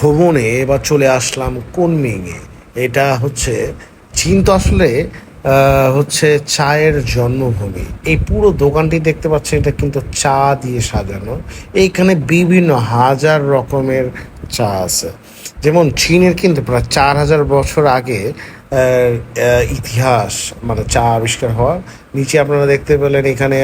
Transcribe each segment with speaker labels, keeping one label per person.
Speaker 1: ভ্রমণে বা চলে আসলাম কোন মেয়ে এটা হচ্ছে, চীন তো আসলে হচ্ছে চায়ের জন্মভূমি। এই পুরো দোকানটি দেখতে পাচ্ছেন, এটা কিন্তু চা দিয়ে সাজানো। এইখানে বিভিন্ন হাজার রকমের চা আছে। যেমন চীনের কিন্তু প্রায় চার হাজার বছর আগে ইতিহাস মানে চা আবিষ্কার হওয়ার নিচে আপনারা দেখতে পেলেন এখানে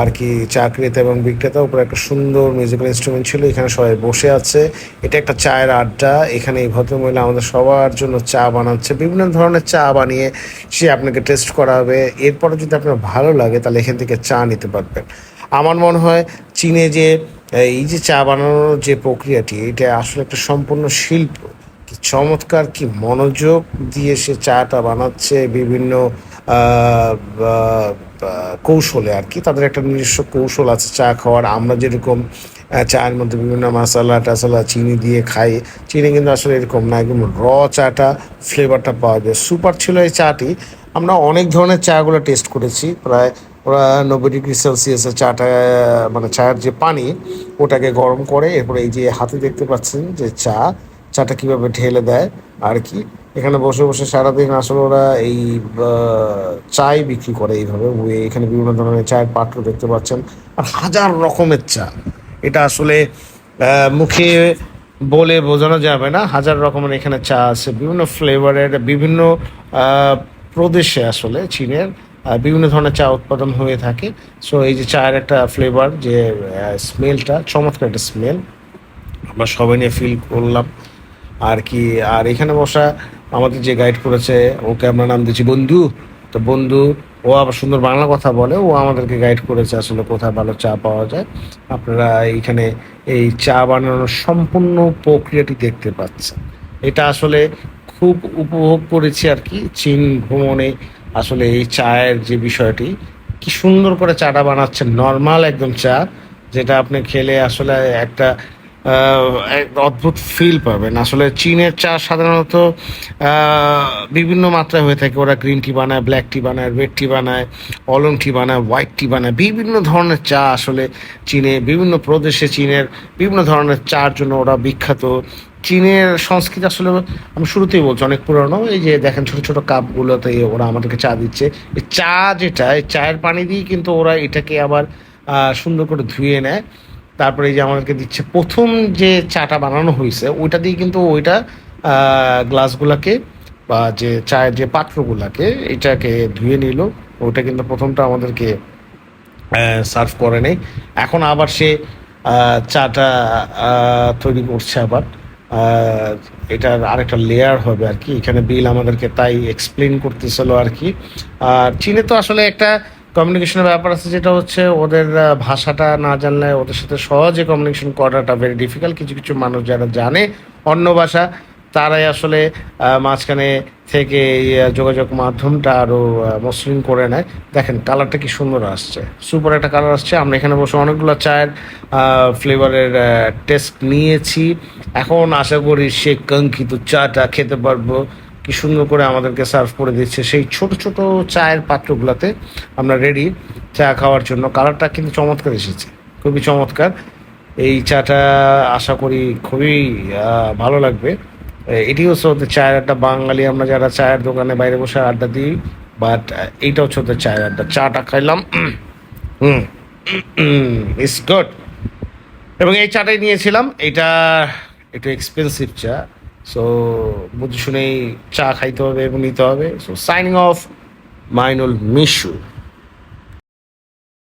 Speaker 1: আর কি চা ক্রেতা এবং বিক্রেতা উপরে একটা সুন্দর মিউজিক্যাল ইনস্ট্রুমেন্ট ছিল। এখানে সবাই বসে আছে। এটা একটা চায়ের আড্ডা। এখানে এই ভদ্রমহিলা আমাদের সবার জন্য চা বানাচ্ছে। বিভিন্ন ধরনের চা বানিয়ে সে আপনাকে টেস্ট করাবে। এরপরে যদি আপনার ভালো লাগে, তাহলে এখান থেকে চা নিতে পারবেন। আমার মনে হয় চীনে যে এই যে চা বানানোর যে প্রক্রিয়াটি, এটা আসলে একটা সম্পূর্ণ শিল্প। কি চমৎকার, কি মনোযোগ দিয়ে সে চাটা বানাচ্ছে বিভিন্ন কৌশলে আর কি। তাদের একটা নিজস্ব কৌশল আছে চা খাওয়ার। আমরা যেরকম চায়ের মধ্যে বিভিন্ন মশলা টাসালা, চিনি দিয়ে খাই। চিনি কিন্তু আসলে এরকম না, একদম র চাটা ফ্লেভারটা পাওয়া যায়। সুপার ছিল এই চাটি। আমরা অনেক ধরনের চাগুলো টেস্ট করেছি। প্রায় ওরা নব্বই ডিগ্রি সেলসিয়াসের চাটা মানে চায়ের যে পানি, ওটাকে গরম করে এরপরে এই যে হাতে দেখতে পাচ্ছেন যে চা, চাটা কীভাবে ঢেলে দেয় আর কি। এখানে বসে বসে সারাদিন আসলে ওরা এই চাই বিক্রি করে এইভাবে। এখানে বিভিন্ন ধরনের চায়ের পাত্র দেখতে পাচ্ছেন। আর হাজার রকমের চা। এটা আসলে মুখে বলে বোঝানো যাবে না। হাজার রকমের এখানে চা আছে। বিভিন্ন ফ্লেভারের বিভিন্ন প্রদেশে আসলে চীনের। বিভিন্ন ধরনের চা উৎপাদন হয়ে থাকে। সো এই যে চায়ের একটা ফ্লেভার যে স্মেলটা চমৎকার একটা স্মেল আমরা সবাই নিয়ে ফিল করলাম। আর কি, আর এখানে বসা আমাদের যে গাইড করেছে, ওকে আমরা নাম দিয়েছি বন্ধু। তো বন্ধু, ও আবার সুন্দর বাংলা কথা বলে, ও আমাদেরকে গাইড করেছে আসলে কোথায় ভালো চা পাওয়া যায়। আপনারা এইখানে এই চা বানানোর সম্পূর্ণ প্রক্রিয়াটি দেখতে পাচ্ছেন। এটা আসলে খুব উপভোগ করেছি আর কি, চীন ভ্রমণে আসলে এই চায়ের যে বিষয়টি, কি সুন্দর করে চাটা বানাচ্ছে নর্মাল একদম চা, যেটা আপনি খেলে আসলে একটা অদ্ভুত ফিল পাবেন। আসলে চীনের চা সাধারণত বিভিন্ন মাত্রায় হয়ে থাকে। ওরা গ্রিন টি বানায় ব্ল্যাক টি বানায় রেড টি বানায় অলং টি বানায় হোয়াইট টি বানায়। বিভিন্ন ধরনের চা আসলে চীনে, বিভিন্ন প্রদেশে চীনের বিভিন্ন ধরনের চার জন্য ওরা বিখ্যাত। চীনের সংস্কৃতি আসলে আমি শুরুতেই বলছি, অনেক পুরনো। এই যে দেখেন, ছোট ছোট কাপগুলোতে ওরা আমাদেরকে চা দিচ্ছে। এই চা যেটা, এই চায়ের পানি দিয়ে কিন্তু ওরা এটাকে আবার সুন্দর করে ধুয়ে নেয়। তারপরে যে আমাদেরকে দিচ্ছে, প্রথম যে চাটা বানানো হয়েছে, ওইটা দিয়ে কিন্তু ওইটা গ্লাসগুলাকে বা যে চায়ের যে পাত্রগুলাকে, এটাকে ধুয়ে নিল। ওইটা কিন্তু প্রথমটা আমাদেরকে সার্ভ করে নেই। এখন আবার সে চাটা তৈরি করছে আবার। এটার আরেকটা লেয়ার হবে আর কি। এখানে বিল আমাদেরকে তাই এক্সপ্লেন করতেছিল আর কি। আর চীনে তো আসলে একটা কমিউনিকেশনের ব্যাপার আছে যেটা হচ্ছে, ওদের ভাষাটা না জানলে ওদের সাথে সহজে কমিউনিকেশন করাটা ভেরি ডিফিকাল্ট কিছু কিছু মানুষ যারা জানে অন্য ভাষা, তারাই আসলে মাঝখানে থেকে যোগাযোগ মাধ্যমটা আরও মসৃণ করে নেয়। দেখেন কালারটা কি সুন্দর আসছে। সুপার একটা কালার আসছে। আমরা এখানে বসে অনেকগুলো চায়ের ফ্লেভারের টেস্ট নিয়েছি। এখন আশা করি সে কাঙ্ক্ষিত চাটা খেতে পারব। কি সুন্দর করে আমাদেরকে সার্ভ করে দিচ্ছে। সেই ছোট ছোট চায়ের পাত্রগুলোতে আমরা রেডি চা খাওয়ার জন্য। কালারটা কিন্তু চমৎকার এসেছে। খুবই চমৎকার। এই চাটা আশা করি খুবই ভালো লাগবে। এটি হচ্ছে ওদের চায়ের আড্ডা। বাঙালি আমরা যারা চায়ের দোকানে বাইরে বসে আড্ডা দিই বাট এইটা হচ্ছে ওদের চায়ের আড্ডা। চাটা খাইলাম। হুম ইটস গুড এবং এই চাটাই নিয়েছিলাম। এটা একটু এক্সপেন্সিভ চা। সো বুঝে শুনেই চা খাইতে হবে এবং নিতে হবে। So signing off Mainul Mishu.